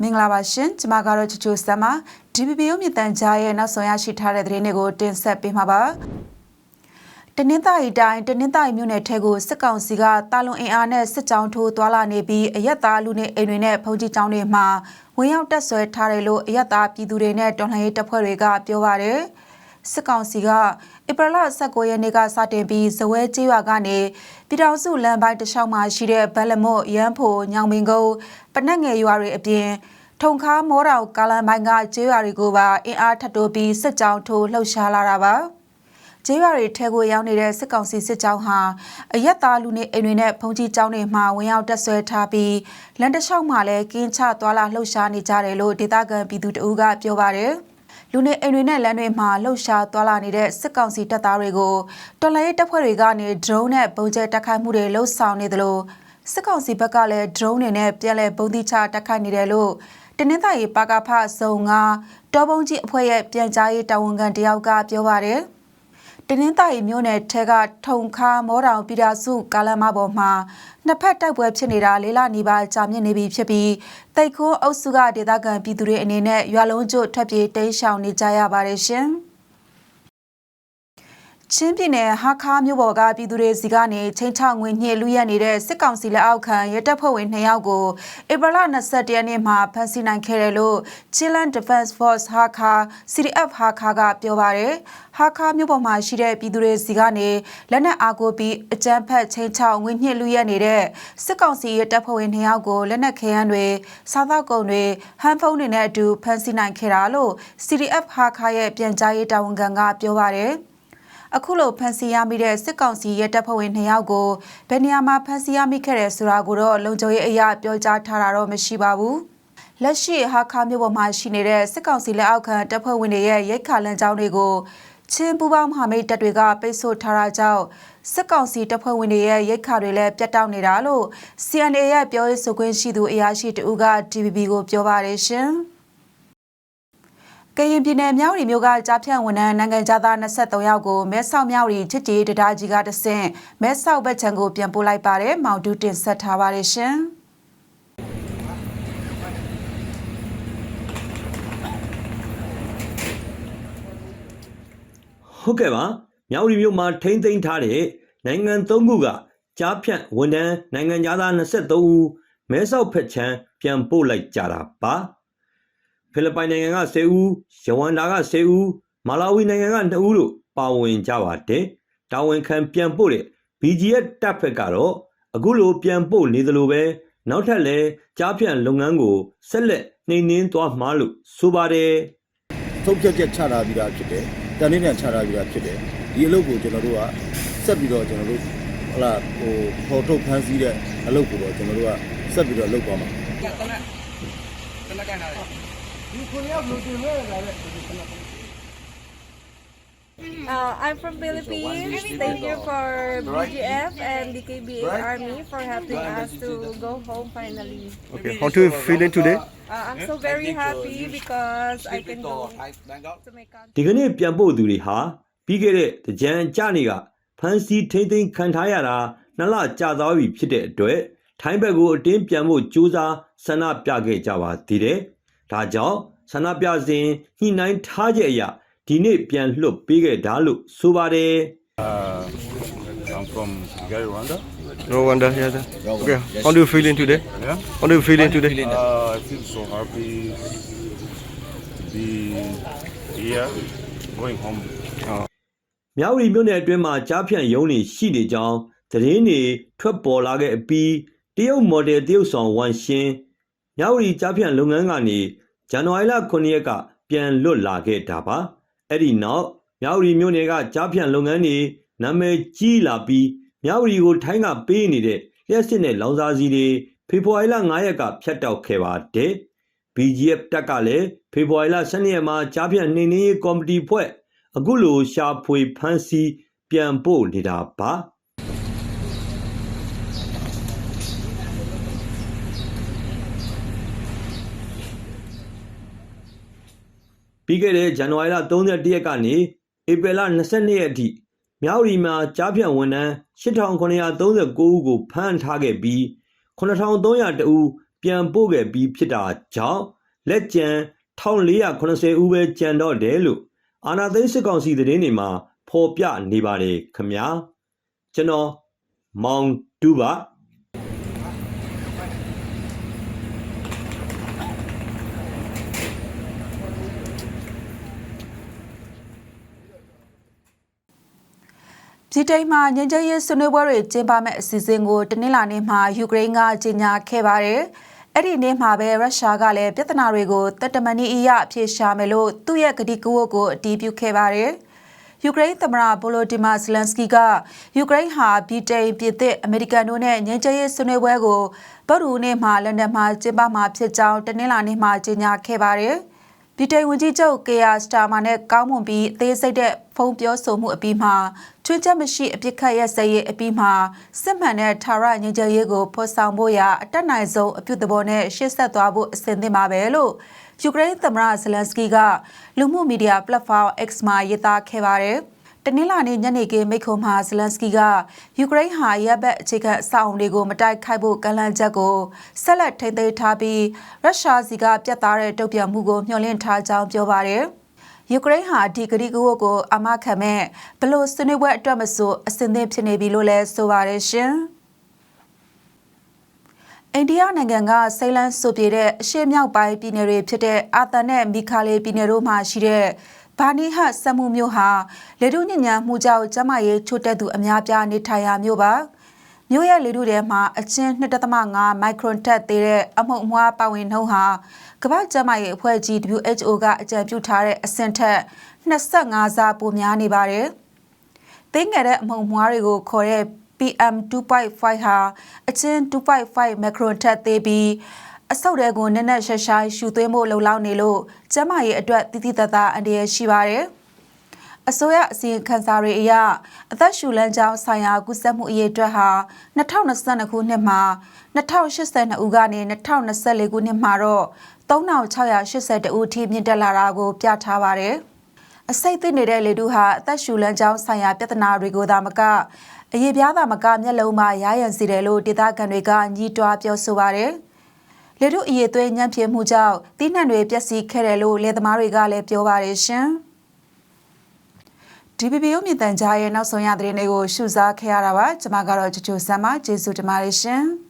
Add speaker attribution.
Speaker 1: မင်္ဂလာပါရှင်ကျွန်မကတော့ချူချူဆမ်ပါ DPPO မြတန်ကြားရဲ့နောက်ဆုံးရရှိထားတဲ့သတင်းတွေကိုတင်ဆက်ပေးမှာပါတနင်္သာရီတိုင်းတနင်္သာရီမြို့နယ်ထဲကိုစစ်ကောင်စီကတာလွန်အင်အားနဲ့စစ်ကြောင်းထိုးသွာလာနေပြီးအရက်သားလူနေအိမ်တွေနဲ့ဖုန်ကြီးကျောင်းတွေမှာဝင်ရောက်တက်ဆွဲထားတယ်လို့အရက်သားပြည်သူတွေနဲ့တော်လှန်ရေးတပ်ဖွဲ့တွေကပြောပါတယ်စစ်ကောင်စီက ဧပြီလ19ရက်နေ့ကစတင်ပြီးဇဝဲကျေးရွာကနေပြည်တော်စုလမ်းပိုင်းတစ်လျှောက်မှာရှိတဲ့ဘက်လမို့ရမ်းဖို့ညောင်မင်းကုန်းပနက်ငယ်ရွာတွေအပြင်ထုံခါမောတောင်ကာလန်ပိုင်းကကျေးရွာတွေကိုပါအင်အားထပ်တိုးပြီးစစ်ကြောင်းထိုးလှုပ်ရှားလာတာပါကျေးရွာတွေထဲကိုရောက်နေတဲ့စစ်ကောင်စီစစ်ကြောင်းဟာအရက်သားလူနေအိမ်တွေနဲ့ဖုန်ကြီးကျောင်းတွေမှာဝင်ရောက်တက်ဆွဲထားပြီးလန်တလျှောက်မှာလည်းကင်းချသွာလာလှုပ်ရှားနေကြတယ်လို့ဒေသခံပြည်သူတအူးကပြောပါတယ် လူနေအိမ်တွေနဲ့လမ်းတွေမှာလှုပ်ရှားသွားလာနေတဲ့စစ်ကောင်စီတပ်သားတွေကိုတော်လှန်ရေးတပ်ဖွဲ့တွေကနေ drone နဲ့ပုံကျဲတက်ခိုက်မှုတွေလှုပ်ဆောင်နေသလိုစစ်ကောင်စီဘက်ကလည်း drone တွေနဲ့ပြန်လည်ပုံတိချတက်ခိုက်နေတယ်လို့တနင်္သာရီပါကဖစုံကတော်ပုံကြီးအဖွဲ့ရဲ့ပြန်ကြားရေးတာဝန်ခံတယောက်ကပြောပါတယ် တနင်္သာရီမြို့နယ်ထဲကထုံခါမောတောင်ပြည်သာစုကာလမပေါ်မှာနှစ်ဖက်တိုက်ပွဲဖြစ်နေတာလေးလနီးပါးကြာမြင့်နေပြီဖြစ်ပြီးတိတ်ခိုးအုပ်စုကဒေသခံပြည်သူတွေအနေနဲ့ရွာလုံးကျွတ်ထွက်ပြေးတိမ်းရှောင်နေကြရပါတယ်ရှင်။ ချင်းပြည်နယ်ဟာခါမြို့ပေါ်ကပြည်သူတွေစီကနေချင်းချောင်းငွေညှစ်လူရက်နေတဲ့စစ်ကောင်စီလက်အောက်ခံရဲတပ်ဖွဲ့ဝင်2ယောက်ကိုဧပြီလ21ရက်နေ့မှာဖမ်းဆီးနိုင်ခဲ့တယ်လို့ Chilean Defense Force ဟာခါ CDF ဟာခါကပြောပါတယ်။ဟာခါမြို့ပေါ်မှာရှိတဲ့ပြည်သူတွေစီကနေလက်နက်အားကိုပြီးအကြမ်းဖက်ချင်းချောင်းငွေညှစ်လူရက်နေတဲ့စစ်ကောင်စီရဲတပ်ဖွဲ့ဝင်2ယောက်ကိုလက်နက်ခဲယမ်းတွေစားသောက်ကုန်တွေဟန်ဖုန်းတွေနဲ့အတူဖမ်းဆီးနိုင်ခဲ့တာလို့ CDF ဟာခါရဲ့ပြန်ကြားရေးတာဝန်ခံကပြောပါတယ်။ အခုလိုဖမ်းဆီးရမိတဲ့စစ်ကောင်စီရဲတပ်ဖွဲ့ဝင်2ယောက်ကိုဘယ်နေရာမှာဖမ်းဆီးရမိခဲ့တယ်ဆိုတာကိုတော့လုံခြုံရေးအရာပြောကြားထားတာတော့မရှိပါဘူး။လက်ရှိဟာခါမြို့ပေါ်မှာရှိနေတဲ့စစ်ကောင်စီလက်အောက်ခံတပ်ဖွဲ့ဝင်တွေရဲ့ရိတ်ခါလန်ကြောင်းတွေကိုချင်းပူပေါင်းမဟာမိတ်တပ်တွေကပိတ်ဆို့ထားတာကြောင့်စစ်ကောင်စီတပ်ဖွဲ့ဝင်တွေရဲ့ရိတ်ခါတွေလည်းပြတ်တောက်နေတာလို့ CNA ရဲ့ပြောရေးဆိုခွင့်ရှိသူအရာရှိတဦးက TVB ကိုပြောပါတယ်ရှင်။ ကရင်ပြည်နယ်မြောက်ရီမြို့ကကြားဖြန့်ဝန်ထမ်းနိုင်ငံသား23ယောက်ကိုမဲဆောက်မြောက်ရီချစ်တီတဒါကြီးကတဆင့်မဲဆောက်ဘက်ခြံကိုပြန်ပို့လိုက်ပါတယ်မောင်တူးတင်ဆက်ထားပါတယ်ရှင်။
Speaker 2: ဟုတ်ကဲ့ပါမြောက်ရီမြို့မှာထိမ့်သိမ်းထားတဲ့နိုင်ငံသုံးခုကကြားဖြန့်ဝန်ထမ်းနိုင်ငံသား23ဦးမဲဆောက်ဖက်ချမ်းပြန်ပို့လိုက်ကြတာပါ ဖိလစ်ပိုင်နိုင်ငံက10ဦးယဝမ်ဒါက10ဦးမာလာဝီနိုင်ငံက2ဦးတို့ပါဝင်ကြပါတယ်တာဝန်ခံပြန်ပို့တဲ့ BGF တပ်ဖက်ကတော့အခုလိုပြန်ပို့နေသလိုပဲနောက်ထပ်လည်းကြားဖြန့်လုပ်ငန်းကိုဆက်လက်နှိမ်နင်းသွားမှာလို့ဆိုပါတယ်
Speaker 3: ထုတ်ပြတ်ချက်ချထားပြီးသားဖြစ်တယ်တန်လေးတန်ချထားပြီးသားဖြစ်တယ်ဒီအလုပ်ကိုကျွန်တော်တို့ကဆက်ပြီးတော့ကျွန်တော်တို့ဟလာဟိုဖော်ထုတ်ဖမ်းဆီးတဲ့အလုပ်ကိုတော့ကျွန်တော်တို့ကဆက်ပြီးတော့လုပ်သွားမှာ
Speaker 4: Uh, I'm from Philippines. Thank you for BGF and DKBA Army for helping us to go home finally.
Speaker 5: Okay, how do you feeling today?
Speaker 4: Uh, I'm so very happy because I can go to my country.
Speaker 2: ဒီကနေ့ပြန်ပို့သူတွေဟာပြီးခဲ့တဲ့တကြံကြနေကဖမ်းဆီးထိမ့်သိမ်းခံထားရတာနှစ်လကြာသွားပြီဖြစ်တဲ့အတွက်ထိုင်းဘက်ကိုအတင်းပြန်ဖို့ကြိုးစားဆန္ဒပြခဲ့ကြပါသေးတယ်။ ဒါကြောင့်ဆန္ဒပြစဉ်ညှိနှိုင်းထားချက်အရဒီနေ့ပြန်လွတ်ပေးခဲ့တာလို့ဆိုပါတယ်
Speaker 6: I'm from Kigali, Rwanda.
Speaker 5: No wonder, yeah. that- Okay, how do you feeling today?
Speaker 6: Yeah.
Speaker 5: How do you feeling today?
Speaker 6: Uh, I feel so happy to be here, going home.
Speaker 2: ။မြောက်ရီမြို့နယ်အတွင်းမှာကြားဖြန့်ရုံးတွေရှိနေကြောင်းသတင်းတွေထွက်ပေါ်လာခဲ့အပြီးတရုတ်မော်ဒယ်တရုတ်ဆောင်ဝန်ရှင်း မြောက်ရီကြားဖြန့်လုပ်ငန်းကနေဇန်နဝါရီလ9ရက်ကပြန်လွတ်လာခဲ့တာပါ။အဲ့ဒီနောက်မြောက်ရီမြို့နယ်ကကြားဖြန့်လုပ်ငန်းတွေနာမည်ကြီးလာပြီးမြောက်ရီကိုထိုင်းကပေးနေတဲ့လျှက်စစ်နဲ့လောင်စာစီတွေဖေဖော်ဝါရီလ9ရက်ကဖျက်တောက်ခဲ့ပါတယ်။ BGF တက်ကလည်းဖေဖော်ဝါရီလ12ရက်မှာကြားဖြန့်နှိမ်နင်းရေးကော်မတီဖွဲ့အခုလိုရှာဖွေဖမ်းဆီးပြန်ပို့နေတာပါ ပြီးခဲ့တဲ့ဇန်နဝါရီလ31ရက်ကနေဧပြီလ22ရက်အထိမြောက်ရီမှာကြားဖြန့်ဝန်ထမ်း8939ဦးကိုဖမ်းထားခဲ့ပြီး9300တဦးပြန်ပို့ခဲ့ပြီးဖြစ်တာကြောင့်လက်ကျန်1480ဦးပဲကျန်တော့တယ်လို့အာနာသိန်းစစ်ကောင်စီသတင်းတွေမှာဖော်ပြနေပါတယ်ခင်ဗျာကျွန်တော်မောင်တူပါ
Speaker 1: ပြည်တိုင်မှာငြိမ်းချမ်းရေးဆွေးနွေးပွဲတွေကျင်းပမဲ့အစီအစဉ်ကိုတနင်္လာနေ့မှာယူကရိန်းကကြေညာခဲ့ပါတယ်။အဲ့ဒီနေ့မှာပဲရုရှားကလည်းပြဿနာတွေကိုတပ်တမန်နည်းအရအဖြေရှာမယ်လို့သူ့ရဲ့ကတိကဝတ်ကိုအတည်ပြုခဲ့ပါတယ်။ယူကရိန်းသမ္မတဗိုလိုဒီမာဇလန်စကီကယူကရိန်းဟာပြည်တိုင်ပြည်သစ်အမေရိကန်တို့နဲ့ငြိမ်းချမ်းရေးဆွေးနွေးပွဲကိုဗုဒ္ဓဟူးနေ့မှာလန်ဒန်မှာကျင်းပမှာဖြစ်ကြောင်းတနင်္လာနေ့မှာကြေညာခဲ့ပါတယ်။ပြည်တိုင်ဝန်ကြီးချုပ်ကေယာစတာမာနဲ့ကောင်းမွန်ပြီးအသေးစိတ်တဲ့ ဖုံးပြောဆိုမှုအပြီးမှာချွေးချက်မရှိအပြစ်ခတ်ရစရေးအပြီးမှာစစ်မှန်တဲ့ထာဝရငြိမ်းချမ်းရေးကိုဖော်ဆောင်ဖို့ရာအတက်နိုင်ဆုံးအပြုသဘောနဲ့ရှေ့ဆက်သွားဖို့အစဉ်သင့်ပါပဲလို့ယူကရိန်းသမ္မတဇလန်စကီကလူမှုမီဒီယာပလက်ဖောင်း X မှာရေးသားခဲ့ပါတယ်။တနင်္လာနေ့ညနေခင်းမိတ်ခုံမှာဇလန်စကီကယူကရိန်းဟာရပ်ဘက်အခြေခံအဆောက်အုံတွေကိုမတိုက်ခိုက်ဖို့ကန့်လန့်ချက်ကိုဆက်လက်ထိန်းသိမ်းထားပြီးရုရှားစီကပြတ်သားတဲ့တုံ့ပြန်မှုကိုမျှော်လင့်ထားကြောင်းပြောပါတယ်။ ယူကရိန်းဟာဒီဂရီကဝတ်ကိုအမခံမဲ့ဘလို့ဆွေးနွေးပွဲအတွက်မဆိုအစဉ်သင့်ဖြစ်နေပြီလို့လည်းဆိုပါတယ်ရှင်။အိန္ဒိယနိုင်ငံကစိတ်လန်းဆိုပြေတဲ့အရှေ့မြောက်ပိုင်းပြည်နယ်တွေဖြစ်တဲ့အာသန်နဲ့မီခါလေပြည်နယ်တို့မှာရှိတဲ့ဘာနီဟတ်စက်မှုမျိုးဟာလေတုညဉ့်ညံမှုကြောင့်ကျမရေးချို့တဲ့သူအများပြားနေထိုင်ရာမျိုးပါ မျိုးရဲ့လေတုထဲမှာအချင်း2.5မိုက်ခရွန်တက်သေးတဲ့အမှုန့်အမွှားပါဝင်နှုန်းဟာကမ္ဘာ့ကျမရေးအဖွဲ့ကြီး WHO ကအကြံပြုထားတဲ့အဆင့်ထက်25ဆပိုများနေပါတယ်။သိငယ်တဲ့အမှုန့်အမွှားတွေကိုခေါ်တဲ့ PM 2.5ဟာအချင်း2.5 macron ထက်သေးပြီးအဆုတ်တွေကိုနက်နက်ရှာရှာရှူသွင်းဖို့လုံလောက်နေလို့ကျန်းမာရေးအတွက်တိတိတတ်တာအန္တရာယ်ရှိပါတယ်။ အစိုးရအစီရင်ခံစာတွေအရအသက်ရှူလမ်းကြောင်းဆိုင်ရာကူးစက်မှုအရေးအတွက်ဟာ2022ခုနှစ်မှာ2082ဦးကနေ2024ခုနှစ်မှာတော့3682ဦးထိမြင့်တက်လာတာကိုပြထားပါတယ်။အစိတ်သိနေတဲ့လေတုဟာအသက်ရှူလမ်းကြောင်းဆိုင်ရာပြဿနာတွေကိုသာမကအရေးပြားသာမကမျက်လုံးမှာရာရန်စီတယ်လို့ဒေသခံတွေကညှိတွားပြောဆိုပါတယ်။လေတုအရေးသွေးညံ့ပြမှုကြောင့်တီးနှံတွေပျက်စီးခဲ့တယ်လို့လယ်သမားတွေကလည်းပြောပါတယ်ရှင်။ DPP ရုပ်မြင်သံကြားရဲ့နောက်ဆုံးရသတင်းတွေကိုရှုစားခဲ့ရတာပါကျွန်မကတော့ချူချူဆမ်းမကျေးဇူးတင်ပါတယ်ရှင်။